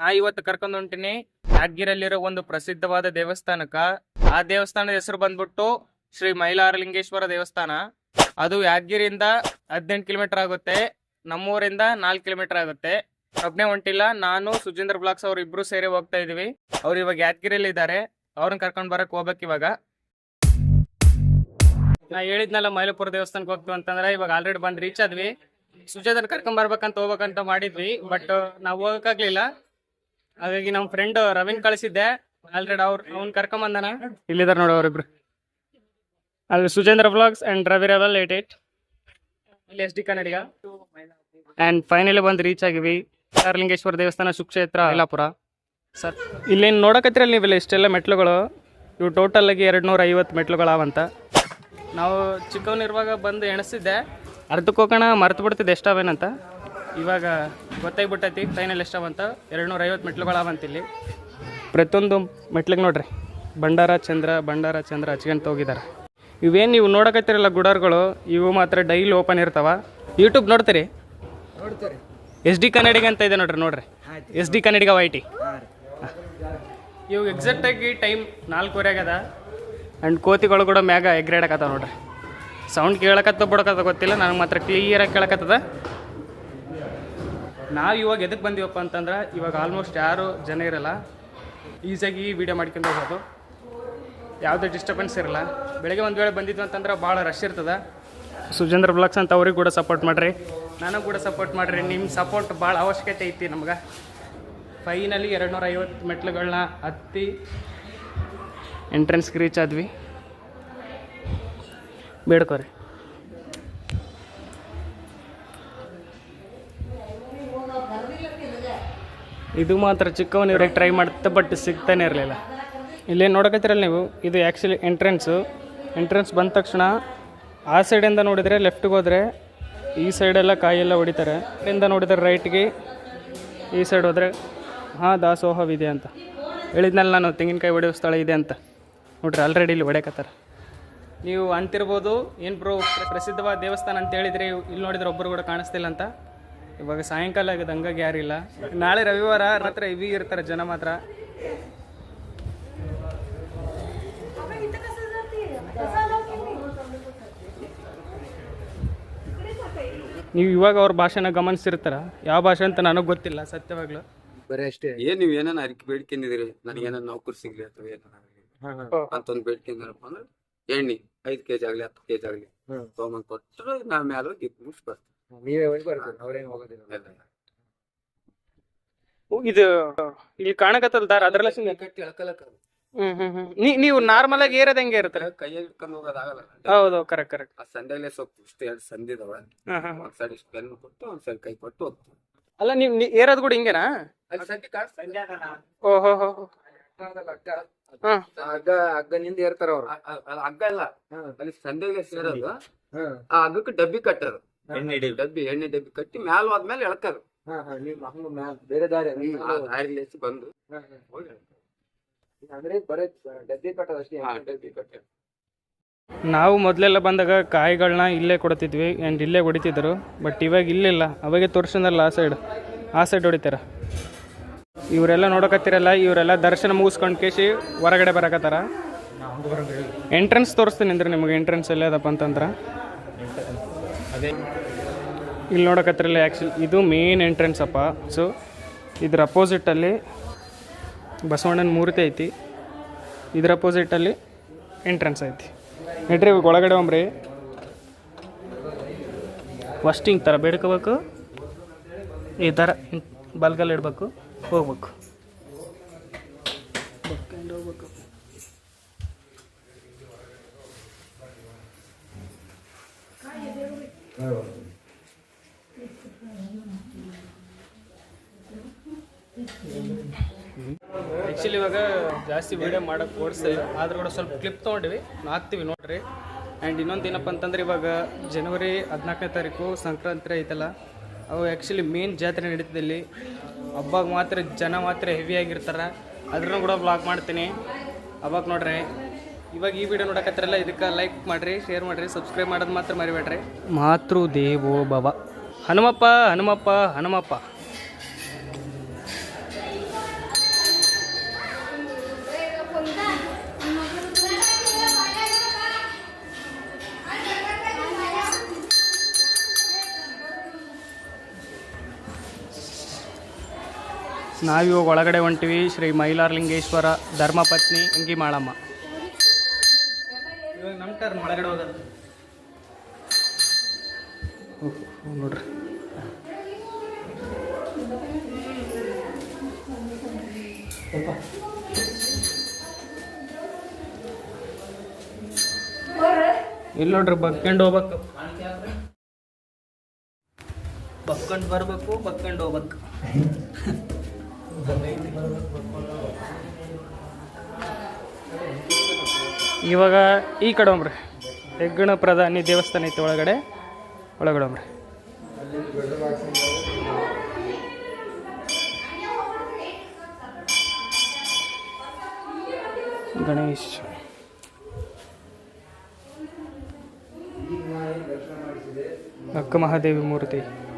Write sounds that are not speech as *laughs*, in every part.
ನಾ ಇವತ್ತು ಕರ್ಕೊಂಡ್ ಹೊಂಟಿನಿ. ಯಾದಗಿರಲ್ಲಿರೋ ಒಂದು ಪ್ರಸಿದ್ಧವಾದ ದೇವಸ್ಥಾನಕ್ಕ. ಆ ದೇವಸ್ಥಾನದ ಹೆಸರು ಬಂದ್ಬಿಟ್ಟು ಶ್ರೀ ಮೈಲಾರಲಿಂಗೇಶ್ವರ ದೇವಸ್ಥಾನ. ಅದು ಯಾದಗಿರಿಯಿಂದ ಹದಿನೆಂಟು ಕಿಲೋಮೀಟರ್ ಆಗುತ್ತೆ. ನಮ್ಮೂರಿಂದ ನಾಲ್ಕು ಕಿಲೋಮೀಟರ್ ಆಗುತ್ತೆ. ಒಬ್ನೇ ಹೊಂಟಿಲ್ಲ, ನಾನು, ಸುಜೇಂದ್ರ ಬ್ಲಾಕ್ಸ್ ಅವ್ರು ಇಬ್ರು ಸೇರಿ ಹೋಗ್ತಾ ಇದೀವಿ. ಅವ್ರು ಇವಾಗ ಯಾದಗಿರಿಯಲ್ಲಿ ಇದ್ದಾರೆ ಅವ್ರನ್ನ ಕರ್ಕೊಂಡ್ ಬರಕ್ ಹೋಗ್ಬೇಕು ಇವಾಗ. ನಾ ಹೇಳಿದ್ನಲ್ಲ ಮೈಲಪುರ ದೇವಸ್ಥಾನಕ್ಕೆ ಹೋಗ್ತೀವಿ ಅಂತಂದ್ರೆ, ಇವಾಗ ಆಲ್ರೆಡಿ ಬಂದ್ ರೀಚ್ ಆದ್ವಿ. ಸುಜೇಂದ್ರ ಕರ್ಕೊಂಡ್ ಬರ್ಬೇಕಂತ ಹೋಗ್ಬೇಕಂತ ಮಾಡಿದ್ವಿ ಬಟ್ ನಾವು ಹೋಗಕ್ಕಾಗ್ಲಿಲ್ಲ. ಹಾಗಾಗಿ ನಮ್ಮ ಫ್ರೆಂಡ್ ರವೀನ್ ಕಳಿಸಿದ್ದೆ. ಆಲ್ರೆಡಿ ಅವ್ರು ಅವ್ನ್ ಕರ್ಕೊಂಡ್ ಇಲ್ಲಿದ್ದಾರೆ ಇಲ್ಲಿದಾರ ನೋಡಿ ಅವ್ರಿಬ್ರು. ಅಲ್ಲಿ Sujendra blogs and Ravi rebel eight ಏಟ್ ಇಲ್ಲಿ S D Kannadiga. And finally ಬಂದು ರೀಚ್ ಆಗಿವಿ. ಲಿಂಗೇಶ್ವರ ದೇವಸ್ಥಾನ ಸುಕ್ಷೇತ್ರ ಯಲ್ಲಾಪುರ ಸರ್ ಇಲ್ಲೇನು ನೋಡಕತ್ತಿರಲ್ಲ ನೀವಿಲ್ಲ ಇಷ್ಟೆಲ್ಲ ಮೆಟ್ಲುಗಳು? ಇವು ಟೋಟಲ್ ಆಗಿ ಎರಡು ನೂರ ಐವತ್ತು ಮೆಟ್ಲುಗಳಾವಂತ. ನಾವು ಚಿಕ್ಕವನಿರುವಾಗ ಬಂದು ಎಣಿಸಿದ್ದೆ. ಅರ್ಧಕ್ಕೆ ಹೋಗೋಣ ಮರ್ತು ಬಿಡ್ತಿದ್ದೆ ಎಷ್ಟಾವೇನಂತ? ಇವಾಗ ಗೊತ್ತಾಗ್ಬಿಟ್ಟೈತಿ ಫೈನಲ್ ಎಷ್ಟಾವಂತ ಎರಡು ನೂರ ಐವತ್ತು ಮೆಟ್ಲುಗಳಾವಂತ ಇಲ್ಲಿ. ಪ್ರತಿಯೊಂದು ಮೆಟ್ಲಿಗೆ ನೋಡ್ರಿ ಭಂಡಾರ ಚಂದ್ರ ಭಂಡಾರ ಚಂದ್ರ ಹಚ್ಕೊಂತ ಹೋಗಿದ್ದಾರೆ ಇವೇನು ನೀವು ನೋಡಕತ್ತಿರಲ್ಲ ಗುಡಾರ್ಗಳು ಇವು ಮಾತ್ರ ಡೈಲಿ ಓಪನ್ ಇರ್ತಾವ. ಯೂಟ್ಯೂಬ್ ನೋಡ್ತೀರಿ? ನೋಡ್ತೀರಿ. ಎಸ್ ಡಿ ಕನ್ನಡಿಗ ಅಂತ ಇದೆ ನೋಡ್ರಿ ನೋಡ್ರಿ. S D Kannadiga Y T ಇವಾಗ ಎಕ್ಸಾಕ್ಟಾಗಿ ಟೈಮ್ ನಾಲ್ಕೂವರೆ ಆಗ್ಯದ. ಆ್ಯಂಡ್ ಕೋತಿಗಳು ಕೂಡ ಮ್ಯಾಗ ಎಗ್ರೇಡಕತ್ತಾವ ನೋಡ್ರಿ. ಸೌಂಡ್ ಕೇಳಕತ್ತ ಬಿಡಕತ್ತ ಗೊತ್ತಿಲ್ಲ ನನಗೆ ಮಾತ್ರ ಕ್ಲಿಯರಾಗಿ ಕೇಳಕತ್ತದ. ನಾವು ಇವಾಗ ಎದಕ್ಕೆ ಬಂದೀವಪ್ಪ ಅಂತಂದ್ರೆ ಇವಾಗ ಆಲ್ಮೋಸ್ಟ್ ಯಾರು ಜನ ಇರಲ್ಲ. ಈಸಿಯಾಗಿ ವಿಡಿಯೋ ಮಾಡ್ಕೊಂಡು ಹೋಗೋದು. ಯಾವುದೇ ಡಿಸ್ಟರ್ಬೆನ್ಸ್ ಇರಲ್ಲ. ಬೆಳಗ್ಗೆ ಒಂದು ವೇಳೆ ಬಂದಿದ್ವಿ ಅಂತಂದ್ರೆ ಭಾಳ ರಶ್ ಇರ್ತದ. ಸುಜೇಂದ್ರ ಬ್ಲಾಗ್ಸ್ ಅಂತ ಅವ್ರಿಗೆ ಕೂಡ ಸಪೋರ್ಟ್ ಮಾಡಿರಿ. ನಾನು ಕೂಡ ಸಪೋರ್ಟ್ ಮಾಡಿರಿ. ನಿಮ್ಮ ಸಪೋರ್ಟ್ ಭಾಳ ಅವಶ್ಯಕತೆ ಐತಿ ನಮ್ಗೆ. ಫೈನಲಿ ಎರಡು ನೂರ ಐವತ್ತು ಮೆಟ್ಲುಗಳನ್ನ ಹತ್ತಿ ಎಂಟ್ರೆನ್ಸ್ಗೆ ರೀಚ್ ಆದ್ವಿ. ಬೇಡ್ಕೋರಿ. ಇದು ಮಾತ್ರ ಚಿಕ್ಕವನಿವ್ರಿಗೆ ಟ್ರೈ ಮಾಡ್ತಾ ಬಟ್ ಸಿಗ್ತಾನೆ ಇರಲಿಲ್ಲ. ಇಲ್ಲೇನು ನೋಡಕತ್ತಿರಲ್ಲ ನೀವು, ಇದು ಆ್ಯಕ್ಚುಲಿ ಎಂಟ್ರೆನ್ಸು ಎಂಟ್ರೆನ್ಸ್ ಬಂದ ತಕ್ಷಣ ಆ ಸೈಡಿಂದ ನೋಡಿದರೆ ಲೆಫ್ಟಿಗೆ ಹೋದರೆ ಈ ಸೈಡೆಲ್ಲ ಕಾಯೆಲ್ಲ ಹೊಡಿತಾರೆ. ಇಂದ ನೋಡಿದರೆ ರೈಟ್ಗೆ ಈ ಸೈಡ್ ಹೋದರೆ, ಹಾಂ ದಾಸೋಹವಿದೆ ಅಂತ. ಹೇಳಿದ್ನಲ್ಲ ನಾನು, ತೆಂಗಿನಕಾಯಿ ಹೊಡೆಯೋ ಸ್ಥಳ ಇದೆ ಅಂತ. ನೋಡ್ರಿ ಆಲ್ರೆಡಿ ಇಲ್ಲಿ ಹೊಡ್ಯಾಕತ್ತಾರ. ನೀವು ಅಂತಿರ್ಬೋದು, ಏನು ಬ್ರೋ ಪ್ರಸಿದ್ಧವಾದ ದೇವಸ್ಥಾನ ಅಂತ ಹೇಳಿದರೆ ಇಲ್ಲಿ ನೋಡಿದ್ರೆ ಒಬ್ಬರು ಕೂಡ ಕಾಣಿಸ್ತಿಲ್ಲ ಅಂತ. ಇವಾಗ ಸಾಯಂಕಾಲ ಆಗಿದೆ ಹಂಗಾಗಿ ಯಾರಿಲ್ಲ ನಾಳೆ ರವಿವಾರ ರಾತ್ರಿ ಇವಿ ಇರ್ತಾರೆ ಜನ ಮಾತ್ರ. ನೀವು ಇವಾಗ ಅವ್ರ ಭಾಷೆನ ಗಮನಿಸಿರ್ತಾರ? ಯಾವ ಭಾಷೆ ಅಂತ ನನಗೆ ಗೊತ್ತಿಲ್ಲ ಸತ್ಯವಾಗ್ಲು. ಬರೀ ಅಷ್ಟೇ. ಏನ್ ನೀವ್ ಏನಾನ ಅರಿಕೆ ಬೇಡ್ಕೊಂಡಿದ್ರಿ ನನಗೆ ಏನೋ ನೌಕರಿ ಸಿಗ್ಲಿ ಅಥವಾ ಏನಾರ ಅಂತ ಒಂದ್ ಬೇಡ್ಕೊಂಡ್ರಪ್ಪ ಅಂದ್ರೆ ಎಣ್ಣೆ ಐದ್ ಕೆಜಿ ಆಗ್ಲಿ ಹತ್ತು ಕೆಜಿ ಆಗ್ಲಿ. ಹ್ಮ್. ಕೊಟ್ಟರು ನಾ ನಾವ್ ಮ್ಯಾಲ ಹೋಗಿ ಮುಗಿಸ್ಬಾರ್ದು ನೀವೇ ಹೋಗಿ ಬರ್ತೀರಿ ಅವ್ರೇನ್ ಹೋಗೋದಿಲ್ಲ ಇದು ಇಲ್ಲಿ ಕಾಣಕತ್ತಲ್ಲ ದಾರ ಅದ್ರಲ್ಲ ಕಟ್ಟಿ ಎಳ್ಕಲಕ್ಕ ಹ್ಮ್ ಹ್ಮ್ ಹ್ಮ್. ನೀ- ನೀವು ನಾರ್ಮಲ್ ಆಗಿ ಏರೋದ್ ಹೆಂಗೆ ಇರುತ್ತೆ? ಕೈಯಲ್ಲಿ ಹಿಡ್ಕೊಂಡು ಹೋಗೋದಾಗಲ್ಲ ಹೌದು ಕರೆಕ್ಟ್ ಕರೆಕ್ಟ್ ಆ ಸಂಡೆಲೆ ಸ್ವಲ್ಪ ಇಷ್ಟು ಎರಡು ಸಂದಿದವ ಒಂದ್ ಸೈಡ್ ಇಷ್ಟು ಬೆನ್ನು ಕೊಟ್ಟು ಒಂದ್ ಸೈಡ್ ಕೈ ಕೊಟ್ಟು ಹೋಗ್ತೀವಿ. ಅಲ್ಲ ನೀವು ಏರೋದ್ ಕೂಡ ಹಿಂಗೇನಾ? ಅಲ್ಲಿ ಸಂಜೆ ಕಾಣಿಸ್ತಾ ಓಹೋ ಹೋ ಹಾ ಹಗ್ಗ ಹಗ್ಗನಿಂದ ಏರ್ತಾರ ಅವ್ರು. ಹಗ್ಗ ಇಲ್ಲ ಅಲ್ಲಿ ಸಂಡೆಗೆ ಸೇರೋದು. ಆ ಹಗ್ಗಕ್ಕೆ ಡಬ್ಬಿ ಕಟ್ಟೋದು. ಡಬ್ಬಿ ಎಣ್ಣೆ ಡಬ್ಬಿ ಕಟ್ಟಿ ಮ್ಯಾಲ ಹೋದ್ಮೇಲೆ ಎಳ್ಕೋದು. ಹಾ, ಹಾ, ನೀವು ಹಂಗ ಮ್ಯಾಲ್ ಬೇರೆ ದಾರಿ. ಆ ಹೆಚ್ಚು ಬಂದು? ಹಾ, ಹಾ. ಹೋಗಿ ಎಳ್ಕೋದು. ಅಂದ್ರೆ ಬರೀ ಡಬ್ಬಿ ಆ ಡಬ್ಬಿ ನಾವು ಮೊದಲೆಲ್ಲ ಬಂದಾಗ ಕಾಯಿಗಳನ್ನ ಇಲ್ಲೇ ಕೊಡ್ತಿದ್ವಿ ಆ್ಯಂಡ್ ಇಲ್ಲೇ ಹೊಡಿತಿದ್ರು ಬಟ್ ಇವಾಗ ಇಲ್ಲಿಲ್ಲ. ಅವಾಗೆ ತೋರ್ಸಂದಲ್ಲ ಆ ಸೈಡ್ ಆ ಸೈಡ್ ಹೊಡಿತಾರ? ಇವರೆಲ್ಲ ನೋಡಕತ್ತಿರಲ್ಲ ಇವರೆಲ್ಲ ದರ್ಶನ ಮುಗಿಸ್ಕೊಂಡು ಕೇಸಿ ಹೊರಗಡೆ ಬರಕತ್ತಾರ? ಎಂಟ್ರೆನ್ಸ್ ತೋರಿಸ್ತೀನಿ ಅಂದ್ರೆ ನಿಮಗೆ ಎಂಟ್ರೆನ್ಸ್ ಎಲ್ಲ ಅದಪ್ಪ ಅಂತಂದ್ರೆ. ಇಲ್ಲಿ ನೋಡಕತ್ತಿರಲ್ಲ ಆ್ಯಕ್ಚುಲಿ ಇದು ಮೇನ್ ಎಂಟ್ರೆನ್ಸ್ ಅಪ್ಪ. ಸೊ ಇದ್ರ ಅಪೋಸಿಟಲ್ಲಿ ಬಸವಣ್ಣನ ಮೂರ್ತಿ ಐತಿ. ಇದ್ರ ಅಪೋಸಿಟಲ್ಲಿ ಎಂಟ್ರೆನ್ಸ್ ಐತಿ. ನೆಟ್ರಿ ಒಳಗಡೆ ಒಂಬ್ರಿ ಫಸ್ಟ್ ಹಿಂಗೆ ಥರ ಬೇಡ್ಕೋಬೇಕು. ಈ ಥರ ಬಲ್ಗಲ್ಲಿ ಇಡಬೇಕು. ಹೋಗ್ಬೇಕು ಹೋಗ್ಬೇಕು. ಆ್ಯಕ್ಚುಲಿ ಇವಾಗ ಜಾಸ್ತಿ ವೀಡಿಯೋ ಮಾಡೋಕೆ ಓಡಿಸ್ತೀವಿ ಆದ್ರೂ ಕೂಡ ಸ್ವಲ್ಪ ಕ್ಲಿಪ್ ತೊಗೊಂಡಿವಿ. ಹಾಕ್ತೀವಿ ನೋಡ್ರಿ. ಆ್ಯಂಡ್ ಇನ್ನೊಂದು ಏನಪ್ಪ ಅಂತಂದ್ರೆ ಇವಾಗ ಜನವರಿ ಹದಿನಾಲ್ಕನೇ ತಾರೀಕು ಸಂಕ್ರಾಂತಿ ಐತಲ್ಲ, ಅವು ಆ್ಯಕ್ಚುಲಿ ಮೇನ್ ಜಾತ್ರೆ ನಡೀತದೆ ಇಲ್ಲಿ. ಹಬ್ಬಾಗ ಮಾತ್ರ ಜನ ಮಾತ್ರ ಹೆವಿ ಆಗಿರ್ತಾರೆ. ಅದ್ರೂ ಕೂಡ ಬ್ಲಾಗ್ ಮಾಡ್ತೀನಿ. ಅವಾಗ ನೋಡ್ರಿ. ಇವಾಗ ಈ ವಿಡಿಯೋ ನೋಡಕತ್ತಿರಲ್ಲ ಇದಕ್ಕೆ ಲೈಕ್ ಮಾಡ್ರಿ ಶೇರ್ ಮಾಡ್ರಿ ಸಬ್ಸ್ಕ್ರೈಬ್ ಮಾಡೋದು ಮಾತ್ರ ಮರಿಬೇಡ್ರಿ. ಮಾತೃ ದೇವೋ ಭವ ಹನುಮಪ್ಪ ಹನುಮಪ್ಪ ಹನುಮಪ್ಪ. ನಾವಿವಾಗ ಒಳಗಡೆ ಹೊಂಟಿವಿ ಶ್ರೀ ಮೈಲಾರಲಿಂಗೇಶ್ವರ ಧರ್ಮಪತ್ನಿ ಅಂಗಿ ಮಾಳಮ್ಮ. ಇವಾಗ ನಮ್ಮ ಟರ್ನ್ ಒಳಗಡೆ ಹೋಗೋದು. ಓಕೆ ನೋಡ್ರಿ. ಇಲ್ಲಿ ನೋಡ್ರಿ ಬಕ್ಕೊಂಡು ಹೋಗ್ಬೇಕು. ಬಕ್ಕೊಂಡು ಬರ್ಬೇಕು ಬಕ್ಕೊಂಡು ಹೋಗ್ಬೇಕು. *laughs* ಇವಾಗ ಈ ಕಡೆ ಹೋಗ್ರಿ. ಹೆಗ್ಗಣ ಪ್ರಧಾನಿ ದೇವಸ್ಥಾನ ಐತೆ ಒಳಗಡೆ. ಒಳಗಡೆ ಹೋಗ್ರಿ. ಗಣೇಶ್. ಅಕ್ಕ ಮಹಾದೇವಿ ಮೂರ್ತಿ.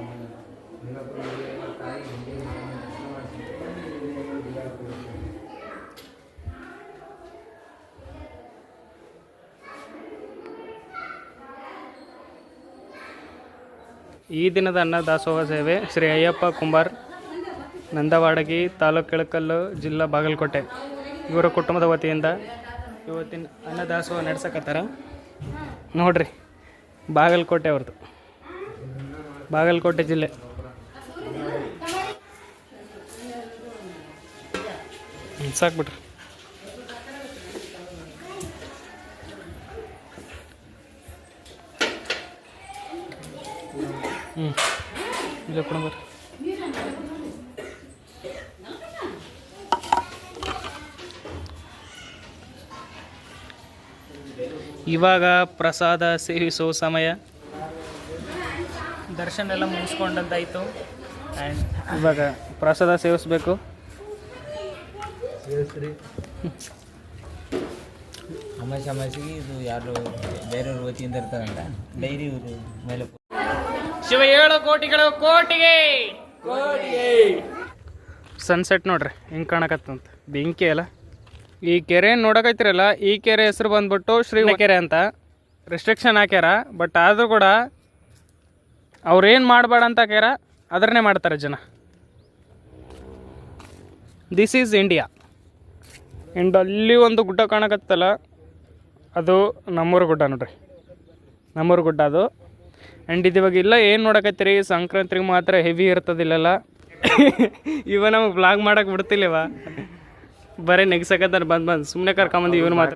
ಈ ದಿನದ ಅನ್ನದಾಸೋಹ ಸೇವೆ ಶ್ರೀ ಅಯ್ಯಪ್ಪ ಕುಂಬಾರ್, ನಂದವಾಡಗಿ ತಾಲೂಕು ಕೆಳಕಲ್ಲು ಜಿಲ್ಲಾ ಬಾಗಲಕೋಟೆ. ಇವರ ಕುಟುಂಬದ ವತಿಯಿಂದ ಇವತ್ತಿನ ಅನ್ನದಾಸೋಹ ನಡೆಸಕತ್ತಾರ. ನೋಡ್ರಿ, ಬಾಗಲಕೋಟೆ ಅವ್ರದ್ದು ಬಾಗಲಕೋಟೆ ಜಿಲ್ಲೆ. ಸಾಕ್ಬಿಟ್ರಿ. ಹ್ಞೂ ಇಲ್ಲ ಕೊಡಂಬರ್ರಿ ಇವಾಗ ಪ್ರಸಾದ ಸೇವಿಸೋ ಸಮಯ ದರ್ಶನ ಎಲ್ಲ ಮುಗಿಸ್ಕೊಂಡಂತಾಯಿತು ಆ್ಯಂಡ್ ಇವಾಗ ಪ್ರಸಾದ ಸೇವಿಸ್ಬೇಕು ಅಮಾಸೆ ಅಮಾಸೆಗೆ ಇದು ಯಾರು ಬೇರೆಯವ್ರ ವತಿಯಿಂದ ಇರ್ತಾರಂತ ಡೈರಿ ಇವರು ಮೇಲೆ ಶಿವ ಏಳು ಕೋಟಿಗಳು ಕೋಟಿಗೆ. ಸನ್ಸೆಟ್ ನೋಡ್ರಿ ಹಿಂಗೆ ಕಾಣಕತ್ತಂತ. ಬೆಂಕಿ ಅಲ್ಲ. ಈ ಕೆರೆ ನೋಡಕೈತಿರಲ್ಲ ಈ ಕೆರೆ ಹೆಸರು ಬಂದ್ಬಿಟ್ಟು ಶ್ರೀ ಕೆರೆ ಅಂತ. ರಿಸ್ಟ್ರಿಕ್ಷನ್ ಹಾಕ್ಯಾರ ಬಟ್ ಆದರೂ ಕೂಡ ಅವ್ರೇನು ಮಾಡಬೇಡ ಅಂತ ಹಾಕ್ಯಾರ ಅದನ್ನೇ ಮಾಡ್ತಾರೆ ಜನ. ದಿಸ್ ಈಸ್ ಇಂಡಿಯಾ ಆ್ಯಂಡ್ ಅಲ್ಲಿ ಒಂದು ಗುಡ್ಡ ಕಾಣಕತ್ತಲ್ಲ ಅದು ನಮ್ಮೂರು ಗುಡ್ಡ ನೋಡ್ರಿ. ನಮ್ಮೂರು ಗುಡ್ಡ ಅದು. ಆ್ಯಂಡ್ ಇದು ಇವಾಗ ಇಲ್ಲ, ಏನು ನೋಡಕತ್ತೀರಿ? ಸಂಕ್ರಾಂತಿಗೆ ಮಾತ್ರ ಹೆವಿ ಇರ್ತದಿಲ್ಲಲ್ಲ *laughs* ಇವ ನಮಗೆ ಬ್ಲಾಗ್ ಮಾಡಕ್ಕೆ ಬಿಡ್ತಿಲ್ಲವ? ಬರೀ ನೆಗ್ಸಕತ್ತಾರ, ಬಂದು ಬಂದು. ಸುಮ್ಮನೆ ಕರ್ಕೊಂಬಂದು ಇವನು ಮಾತ್ರ.